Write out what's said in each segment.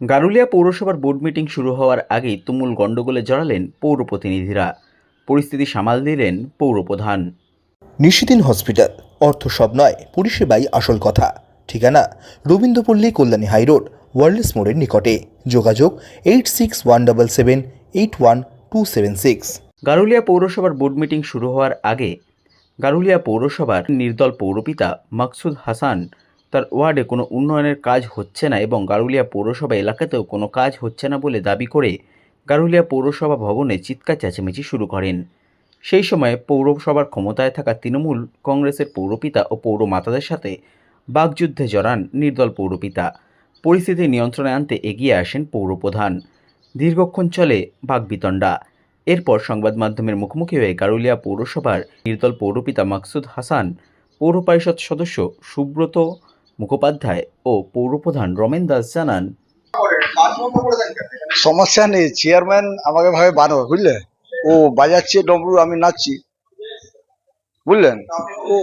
গারুলিয়া পৌরসভার board meeting শুরু হওয়ার আগেই তুমুল গণ্ডগোলে জড়ালেন পৌর প্রতিনিধিরা। পরিস্থিতি সামাল দিলেন পৌরপ্রধান নিশিদিন হসপিটাল অর্থ সব নয় পরিষেবাই আসল কথা। ঠিকানা রবীন্দ্রপল্লী কল্যাণী হাইরোড ওয়ার্ল্ডস মোড়ের নিকটে। যোগাযোগ eight six one double seven eight one two seven six Garulia পৌরসভার বোর্ড মিটিং শুরু হওয়ার আগে গারুলিয়া পৌরসভার নির্দল পৌরপিতা মাকসুদ হাসান তার ওয়ার্ডে কোনো উন্নয়নের কাজ হচ্ছে না এবং গারুলিয়া পৌরসভা এলাকাতেও কোনো কাজ হচ্ছে না বলে দাবি করে গারুলিয়া পৌরসভা ভবনে চিৎকার চেঁচামেচি শুরু করেন। সেই সময় পৌরসভার ক্ষমতায় থাকা তৃণমূল কংগ্রেসের পৌরপিতা ও পৌরমাতাদের সাথে বাগযুদ্ধে জড়ান নির্দল পৌরপিতা। পরিস্থিতি নিয়ন্ত্রণে আনতে এগিয়ে আসেন পৌরপ্রধান। দীর্ঘক্ষণ চলে বাগবিতণ্ডা। এরপর সংবাদ মাধ্যমের মুখোমুখি হয়ে গারুলিয়া পৌরসভার নির্দল পৌরপিতা মাকসুদ হাসান, পৌর পরিষদ সদস্য সুব্রত মুখোপাধ্যায় ও পৌরপ্রধান রমেন দাস জানান, সমস্যা নেই চেয়ারম্যান আমাকে ভাবে বানো বুঝলে? ও বাজাচ্ছে ডমরু আমি নাচছি, বুঝলেন? ও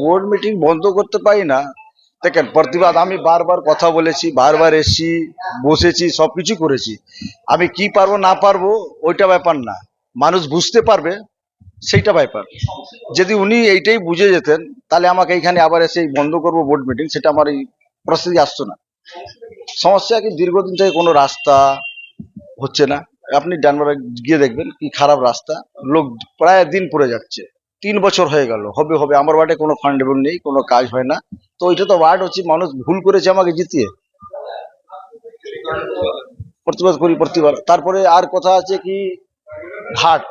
বোর্ড মিটিং বন্ধ করতে পারি না। দেখেন, প্রতিবাদ, আমি বারবার কথা বলেছি, বারবার এসছি, বসেছি সব সবকিছু করেছি। আমি কি পারব, না পারব, ওইটা ব্যাপার না। মানুষ বুঝতে পারবে সেইটা ব্যাপার। যদি উনি এইটাই বুঝে যেতেন, তাহলে আমাকে এইখানে আবার এসে বন্ধ করব বোর্ড মিটিং সেটা আমার এই পরিস্থিতি আসতো না। সমস্যা কি, দীর্ঘদিন থেকে কোনো রাস্তা হচ্ছে না। আপনি ডানবারে গিয়ে দেখবেন কি খারাপ রাস্তা। লোক প্রায় দিন পড়ে যাচ্ছে। তিন বছর হয়ে গেল। হবে হবে। আমার ওয়ার্ডে কোনো ফান্ডেবল নেই, কোনো কাজ হয় না। তো ওইটা তো ওয়ার্ড হচ্ছে, মানুষ ভুল করেছে আমাকে জিতিয়ে। প্রতিবাদ করি, প্রতিবাদ। তারপরে আর কথা আছে কি? ঘাট।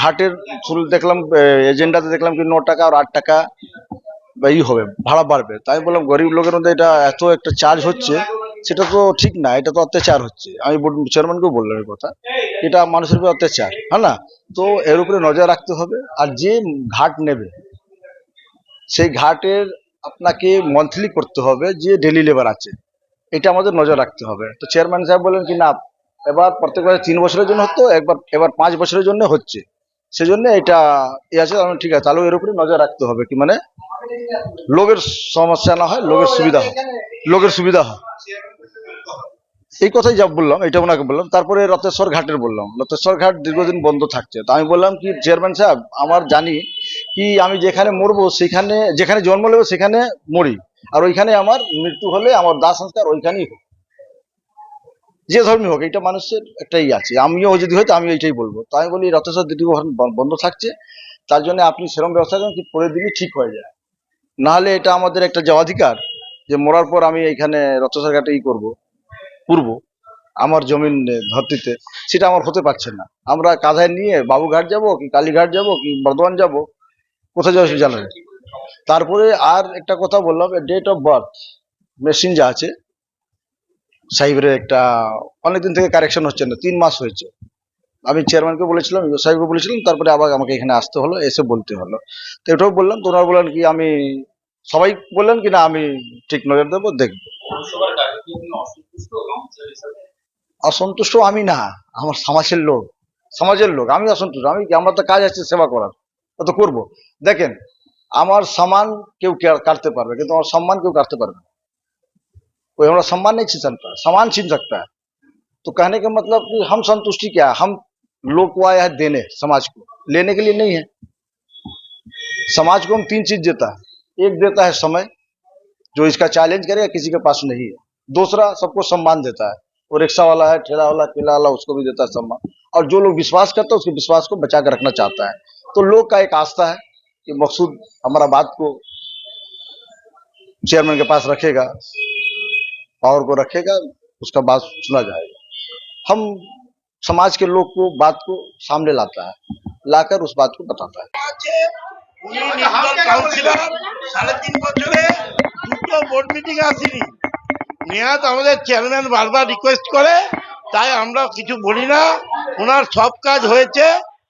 ঘাটের শুরু দেখলাম এজেন্ডাতে দেখলাম কি ন টাকা আর আট টাকা বা ই হবে, ভাড়া বাড়বে। তাই বললাম, গরিব লোকের মধ্যে এটা এত একটা চার্জ হচ্ছে, সেটা তো ঠিক না, এটা তো অত্যাচার হচ্ছে। আমি চেয়ারম্যানকেও বললাম এই কথা, এটা মানুষের উপরে অত্যাচার হ্যাঁ না? তো এর উপরে নজর রাখতে হবে, আর যে ঘাট নেবে, সেই ঘাটের আপনাকে মন্থলি করতে হবে যে ডেলি লেবার আছে, এটা আমাদের নজর রাখতে হবে। তো চেয়ারম্যান সাহেব বললেন কি, না, এবার প্রত্যেকবার তিন বছরের জন্য হতো, একবার, এবার পাঁচ বছরের জন্য হচ্ছে। সেজন্য এটা এ আছে ঠিক আছে, তাহলে এর উপরে নজর রাখতে হবে কি মানে লোকের সমস্যা না হয়, লোকের সুবিধা হয়, লোকের সুবিধা হয়। এই কথাই যা বললাম এটা ওনাকে বললাম, তারপরে রতেশ্বর ঘাটের বললাম। রতেশ্বর ঘাট দীর্ঘদিন বন্ধ থাকছে। তা আমি বললাম কি, চেয়ারম্যান সাহেব, আমার জানি কি, আমি যেখানে মরবো, সেখানে, যেখানে জন্ম নেব, সেখানে মরি। আর ওইখানে আমার মৃত্যু হলে, আমার দাহ সংস্কার ওইখানেই হোক। যে ধর্মী হোক এটা মানুষের একটাই আছে। আমিও যদি হয়তো আমি এইটাই বলব। তো আমি বলি রথেশ্বর দীর্ঘ বন্ধ থাকছে। তার জন্য আপনি সেরকম ব্যবস্থা করেন কি পরের দিনই ঠিক হয়ে যায়। নাহলে এটা আমাদের একটা যে অধিকার যে মরার পর আমি এখানে রথেশ্বর ঘাটে ই করব, পূর্ব। আমার জমিন ধরতিতে, সেটা আমার হতে পারছে না। আমরা কাঁধায় নিয়ে বাবুঘাট যাব কি কালীঘাট যাব কি বর্ধমান যাব, কোথায় যাব জানা। তারপরে আর একটা কথা বললাম ডেট অফ বার্থ মেশিন যা আছে সাহেবের একটা অনেকদিন থেকে কারেকশন হচ্ছে না তিন মাস হয়েছে। আমি চেয়ারম্যানকে বলেছিলাম ইউ সাহেবকে বলেছিলাম তারপরে আবার আমাকে এখানে আসতে হলো এসে বলতে হলো। তো এটাও বললাম তো ওনারা বললেন কি আমি সবাই বললেন কি না আমি ঠিক নজর দেবো দেখব। অসন্তুষ্ট আমি না আমার সমাজের লোক সমাজের লোক আমি অসন্তুষ্ট আমি কি আমার তো কাজ আছে সেবা করার তো করব। দেখেন আমার সম্মান কেউ কাটতে পারবে কিন্তু আমার সম্মান কেউ কাটতে পারবে না। कोई हमारा सम्मान नहीं छीन सकता सामान छीन सकता है। तो कहने का मतलब कि हम संतुष्टि क्या है? हम लोग को आया है देने, समाज को। लेने के लिए नहीं है। समाज को हम तीन चीज़ देता है। एक देता है समय, जो इसका चैलेंज करेगा, किसी के पास नहीं है। दूसरा, सबको सम्मान देता है। वो रिक्शा वाला है, ठेला वाला, केला वाला, उसको भी देता है सम्मान। और जो लोग विश्वास करते हैं, उसके विश्वास को बचा कर रखना चाहता है। तो लोग का एक आस्था है कि मकसूद हमारा बात को चेयरमैन के पास रखेगा। पावर को रखेगा उसका बात सुना जाएगा हम समाज के लोग को बात को सामने लाता है लाकर उस बात को बताता है আছে উনি নির্দল কাউন্সিলর সাড়ে তিন বছরে দুটো বোর্ড মিটিং আসেনি নেহাত আমাদের চেয়ারম্যান বারবার রিকোয়েস্ট করে তাই আমরা কিছু বলি না ওনার সব কাজ হয়েছে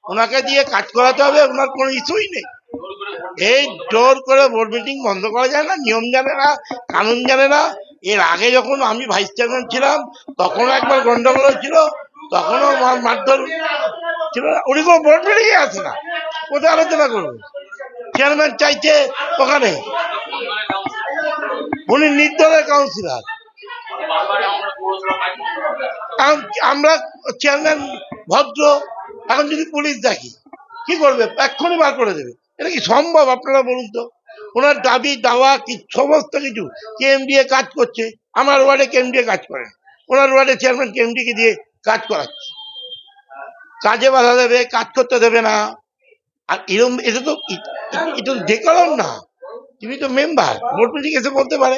ওনাকে দিয়ে কাজ করাতে হবে ওনার কোনো ইস্যুই নেই এই জোর করে বোর্ড মিটিং বন্ধ করা যায় না নিয়ম জানে না কানুন জানে না এর আগে যখন আমি ভাইস চেয়ারম্যান ছিলাম, তখনও একবার গন্ডগোল হয়েছিল তখনও মার- মারধর ছিল। উনি কোনো বোর্ড মিটিংয়ে আসে না। কোথায় আলোচনা করবে? চেয়ারম্যান চাইছে ওখানে। উনি নির্দলের কাউন্সিলার আমরা চেয়ারম্যান ভদ্র, এখন যদি পুলিশ দেখি, কি করবে? এক্ষুনি বার করে দেবে। এটা কি সম্ভব আপনারা বলুন তো? ওনার দাবি, দাওয়া, কি সমস্ত কিছু। কেএমডিএ কাজ করছে? আমার ওয়ার্ডে কেএমডিএ কাজ করে ওনার ওয়ার্ডে চেয়ারম্যান কেএমডি কে দিয়ে কাজ করাচ্ছে। কাজে বাধা দেবে, কাজ করতে দেবে না। আর এরকম এটা তো এটা তো ডেকারন না। তুমি তো মেম্বার বোর্ড মিটিং এসে বলতে পারে।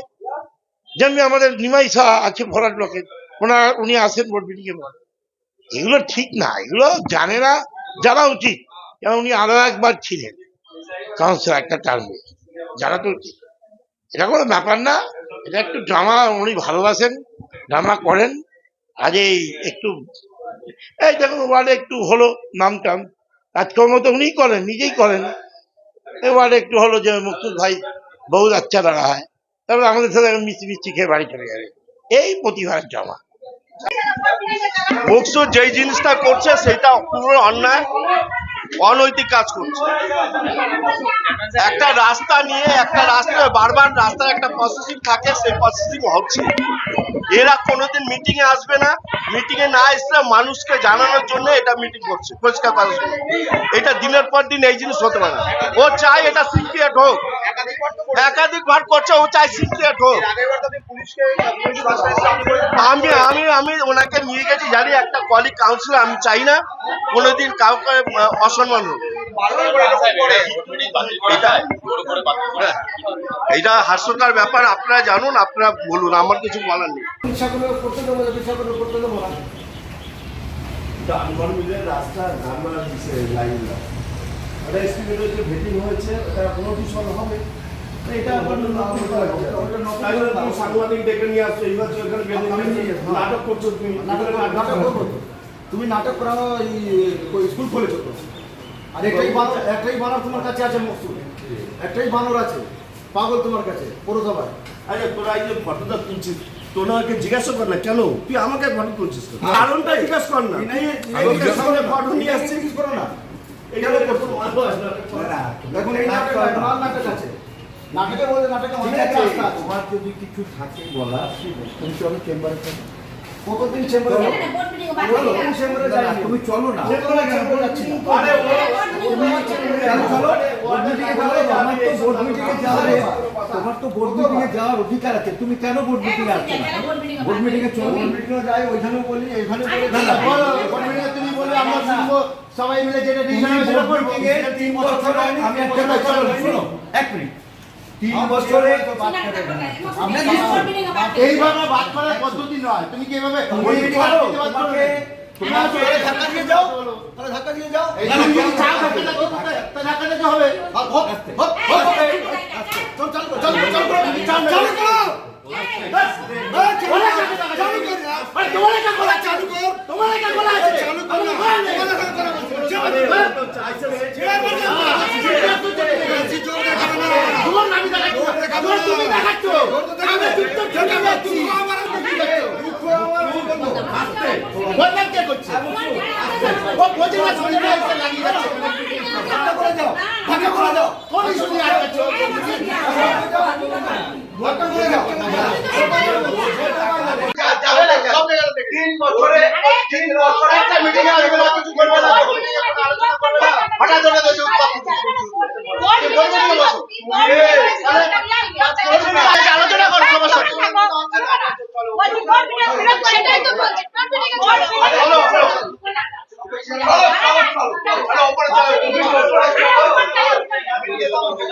যেমনি আমাদের নিমাই শাহ আছে ভরাট ব্লকের ওনার উনি আসেন বোর্ড মিটিং এ এগুলো ঠিক না, এগুলো জানে না, জানা উচিত। উনি আরও একবার ছিলেন কাউন্সিলর একটা টার্মে জানা তো এটা কোনো ব্যাপার না। এটা একটু ড্রামা উনি ভালোবাসেন ড্রামা করেন। আজ এই একটু এই দেখুন ওয়ার্ডে একটু হলো নাম টাম কাজকর্ম তো উনিই করেন, নিজেই করেন। এই ওয়ার্ডে একটু হলো যে মুক্তুল ভাই বহু আচ্ছা দাঁড়া হয়। তারপরে আমাদের সাথে মিষ্টি মিষ্টি খেয়ে বাড়ি চলে যাবে। এই প্রতিভার জমা মুকসুদ যেই জিনিসটা করছে সেটা পুরো অন্যায়। অনৈতিক কাজ করছে। একটা রাস্তা নিয়ে, একটা রাস্তা, বারবার রাস্তার একটা প্রসেসিং থাকে, সেই প্রসেসিং হচ্ছে। এরা কোনোদিন মিটিং এ আসবে না। মিটিং এ না এসে মানুষকে জানানোর জন্য এটা মিটিং করছে, পরিষ্কার জন্য এটা দিনের পর দিন এই জিনিস হতে পারে ও চায় এটা সিক্রিয়েট হোক। একাধিক বার করছে, ও চায় সিক্রিয়েট হোক। আমি আমি আমি ওনাকে নিয়ে গেছি, জানি একটা কলিগ কাউন্সিলর আমি চাই না। কোনোদিন কাউকে অসম্মান হোক। এটা হ্যাঁ, এটা হাস্যকর ব্যাপার আপনারা জানুন আপনারা বলুন আমার কিছু বলার নেই। রাস্তা ধারণা দিছে এস্টিমেটের যে ভেটিং হয়েছে ওটা কোনো কিছু হবে। করা তুমি সাংবাদিক ডেকে নিয়ে আসছো এইবার তো এখানে বেঁধে নিয়ে নাটক করছ তুমি নাটক করব তুমি নাটক করাও স্কুল খুলেছো তো আর একটাই বানর একটাই বানর তোমার কাছে আছে মকসুদ। একটাই বানর আছে পাগল তোমার কাছে পৌরসভায়। আরে তোরা এই যে ফটোটা তুলছিস তোনাকে জিজ্ঞাসা কর না কেন? তুই আমাকে ফটো তুলছিস কেন? কারণটা জিজ্ঞাসা কর না। ফটো নিয়ে আসছিস কিছু করো না। হয় এই নাটক নাটক আছে। নাটকের মধ্যে নাটকে অনেক রাস্তা আছে। তোমার যদি কিছু থাকে বলা তুমি চলো চেম্বারে চলো কতদিন চেম্বারে কতদিন চেম্বারে যাই তুমি চলো না চেম্বারে চেম্বারে যাচ্ছি না আরে তুমি কেন চলো বোর্ড মিটিংয়ে যাবে আমার তো বোর্ড মিটিংয়ে যাওয়ার তোমার তো বোর্ড মিটিংয়ে যাওয়ার অধিকার আছে তুমি কেন বোর্ড মিটিংয়ে আসছো না বোর্ড মিটিংয়ে চলো বোর্ড মিটিংয়ে যাই ওইখানেও বলি এইখানে বলি না, না, বলো বোর্ড মিটিংয়ে তুমি বলে আমরা শুনব সবাই মিলে যেটা ডিসিশন সেটা বোর্ড করব মিটিংয়ে তিন বছর আমি একটা কথা শোনো এক মিনিট তিন বছরে এইভাবে বাদ করার পদ্ধতি নয় তুমি কি তোমার ধাক্কা দিয়ে যাও ধাক্কা দিয়ে যাও ধাক্কা দিতে হবে চল চল চল চল চাল চালু করো তিন বছরে তিন বছরে একটা মিটিং এ আসবে না কিছু করবে না হঠাৎ করে দেখো আলোচনা করো সবার সাথে